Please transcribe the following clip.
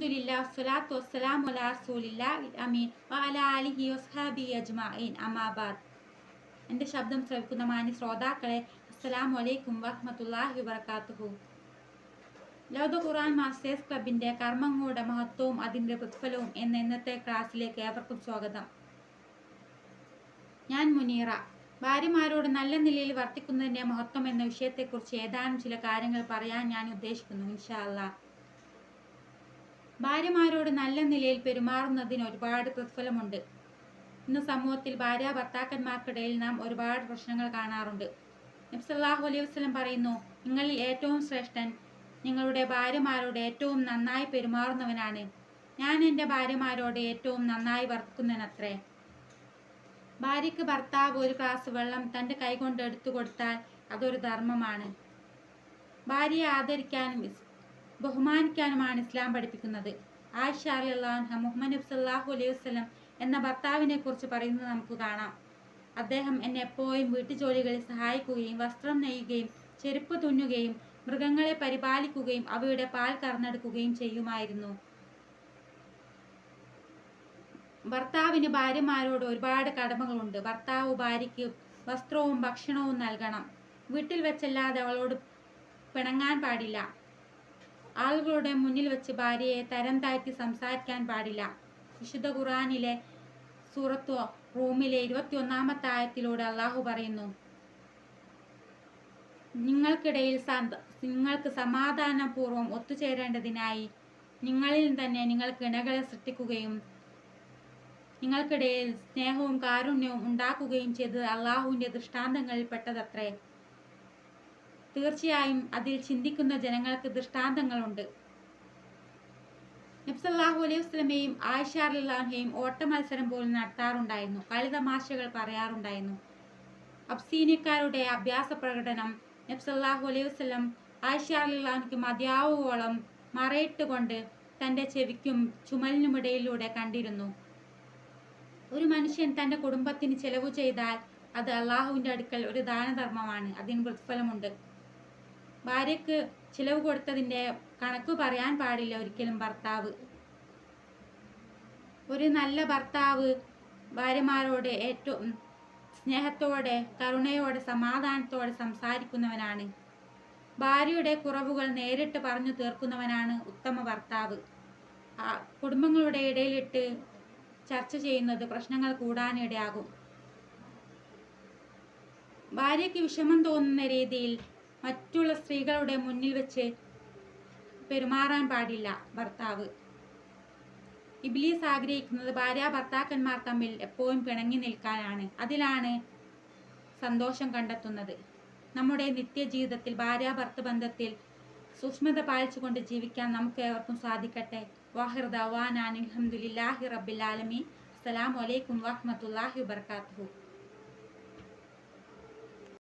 അൽഹംദുലില്ലാ സ്വലാത്തു വസ്സലാമു അലാ റസൂലില്ലാ അമീൻ. വഅലാ ആലിഹി വസ്ഹാബിഹി അജ്മഈൻ. അമാബാദ് എന്റെ ശബ്ദം ശ്രവിക്കുന്ന മാന്യ ശ്രോതാക്കളെ അസ്സലാമു അലൈക്കും വറഹ്മത്തുള്ളാഹി വബറകാതുഹു ലോക ഖുർആൻ മാസ്റ്റേഴ്സ് ക്ലബിന്റെ കർമ്മങ്ങളുടെ മഹത്വവും അതിന്റെ പ്രതിഫലവും എന്ന ഇന്നത്തെ ക്ലാസ്സിലേക്ക് ഏവർക്കും സ്വാഗതം. ഞാൻ മുനീറ. ഭാര്യമാരോട് നല്ല നിലയിൽ വർത്തിക്കുന്നതിന്റെ മഹത്വം എന്ന വിഷയത്തെക്കുറിച്ച് ഏതാനും ചില കാര്യങ്ങൾ പറയാൻ ഞാൻ ഉദ്ദേശിക്കുന്നു ഇൻഷാ അല്ലാഹ്. ഭാര്യമാരോട് നല്ല നിലയിൽ പെരുമാറുന്നതിന് ഒരുപാട് പ്രതിഫലമുണ്ട്. ഇന്ന് സമൂഹത്തിൽ ഭാര്യ ഭർത്താക്കന്മാർക്കിടയിൽ നാം ഒരുപാട് പ്രശ്നങ്ങൾ കാണാറുണ്ട്. നബ്സല്ലാഹു അലൈഹി വസ്ലം പറയുന്നു നിങ്ങളിൽ ഏറ്റവും ശ്രേഷ്ഠൻ നിങ്ങളുടെ ഭാര്യമാരോട് ഏറ്റവും നന്നായി പെരുമാറുന്നവനാണ്. ഞാൻ എന്റെ ഭാര്യമാരോട് ഏറ്റവും നന്നായി വർക്കുന്നതിനത്രേ ഭാര്യയ്ക്ക് ഭർത്താവ് ഒരു ഗ്ലാസ് വെള്ളം തന്റെ കൈകൊണ്ട് എടുത്തു കൊടുത്താൽ അതൊരു ധർമ്മമാണ്. ഭാര്യയെ ആദരിക്കാനും ബഹുമാനിക്കാനുമാണ് ഇസ്ലാം പഠിപ്പിക്കുന്നത്. ആയിഷ അലിഅള്ളാഹ മുഹമ്മദ് നബി സല്ലല്ലാഹു അലൈഹി വസ്ലം എന്ന ഭർത്താവിനെ കുറിച്ച് പറയുന്നത് നമുക്ക് കാണാം. അദ്ദേഹം എന്നെ എപ്പോഴും വീട്ടുജോലികളിൽ സഹായിക്കുകയും വസ്ത്രം നെയ്യുകയും ചെരുപ്പ് തുന്നുകയും മൃഗങ്ങളെ പരിപാലിക്കുകയും അവയുടെ പാൽ കറന്നെടുക്കുകയും ചെയ്യുമായിരുന്നു. ഭർത്താവിന് ഭാര്യമാരോട് ഒരുപാട് കടമകളുണ്ട്. ഭർത്താവ് ഭാര്യയ്ക്ക് വസ്ത്രവും ഭക്ഷണവും നൽകണം. വീട്ടിൽ വെച്ചല്ലാതെ അവളോട് പിണങ്ങാൻ പാടില്ല. ആളുകളുടെ മുന്നിൽ വെച്ച് ഭാര്യയെ തരം താഴ്ത്തി സംസാരിക്കാൻ പാടില്ല. വിശുദ്ധ ഖുറാനിലെ സൂറത്തു റൂമിലെ ഇരുപത്തി ഒന്നാമത്തെ ആയത്തിലൂടെ അള്ളാഹു പറയുന്നു നിങ്ങൾക്കിടയിൽ നിങ്ങൾക്ക് സമാധാനപൂർവം ഒത്തുചേരേണ്ടതിനായി നിങ്ങളിൽ തന്നെ നിങ്ങൾക്ക് ഇണകളെ സൃഷ്ടിക്കുകയും നിങ്ങൾക്കിടയിൽ സ്നേഹവും കാരുണ്യവും ഉണ്ടാക്കുകയും ചെയ്തത് അള്ളാഹുവിന്റെ ദൃഷ്ടാന്തങ്ങളിൽ പെട്ടതത്രേ തീർച്ചയായും അതിൽ ചിന്തിക്കുന്ന ജനങ്ങൾക്ക് ദൃഷ്ടാന്തങ്ങളുണ്ട്. നബ്സല്ലാഹു അലൈഹി വസ്ലമയും ആയിഷ അലിഹയും ഓട്ട മത്സരം പോലും നടത്താറുണ്ടായിരുന്നു. കളിതമാശകൾ പറയാറുണ്ടായിരുന്നു. അബ്സീനിക്കാരുടെ അഭ്യാസ പ്രകടനം നബ്സല്ലാഹു അലൈഹി വസ്ലം ആയിഷ അലിഹ്ലാൻക്ക് മതിയാവുവോളം മറയിട്ടുകൊണ്ട് തന്റെ ചെവിക്കും ചുമലിനുമിടയിലൂടെ കണ്ടിരുന്നു. ഒരു മനുഷ്യൻ തന്റെ കുടുംബത്തിന് ചെലവ് ചെയ്താൽ അത് അള്ളാഹുവിന്റെ അടുക്കൽ ഒരു ദാനധർമ്മമാണ്. അതിന് പ്രതിഫലമുണ്ട്. ഭാര്യയ്ക്ക് ചിലവ് കൊടുത്തതിന്റെ കണക്ക് പറയാൻ പാടില്ല ഒരിക്കലും ഭർത്താവ്. ഒരു നല്ല ഭർത്താവ് ഭാര്യമാരോട് ഏറ്റവും സ്നേഹത്തോടെ കരുണയോടെ സമാധാനത്തോടെ സംസാരിക്കുന്നവനാണ്. ഭാര്യയുടെ കുറവുകൾ നേരിട്ട് പറഞ്ഞു തീർക്കുന്നവനാണ് ഉത്തമ ഭർത്താവ്. കുടുംബങ്ങളുടെ ഇടയിലിട്ട് ചർച്ച ചെയ്യുന്നത് പ്രശ്നങ്ങൾ കൂടാനിടയാകും. ഭാര്യയ്ക്ക് വിഷമം തോന്നുന്ന രീതിയിൽ മറ്റുള്ള സ്ത്രീകളുടെ മുന്നിൽ വെച്ച് പെരുമാറാൻ പാടില്ല ഭർത്താവ്. ഇബ്ലീസ് ആഗ്രഹിക്കുന്നത് ഭാര്യ ഭർത്താക്കന്മാർ തമ്മിൽ എപ്പോഴും പിണങ്ങി നിൽക്കാനാണ്. അതിലാണ് സന്തോഷം കണ്ടെത്തുന്നത്. നമ്മുടെ നിത്യജീവിതത്തിൽ ഭാര്യ ഭർത്ത ബന്ധത്തിൽ സൂക്ഷ്മത പാലിച്ചുകൊണ്ട് ജീവിക്കാൻ നമുക്ക് ഏവർക്കും സാധിക്കട്ടെ. വാഹിർ ദവാനാൻ അലഹമുല്ലാഹി റബ്ബിൽ ആലമീൻ. അസ്സലാമു അലൈക്കും വറഹ്മത്തുള്ളാഹി വബർക്കാത്തുഹു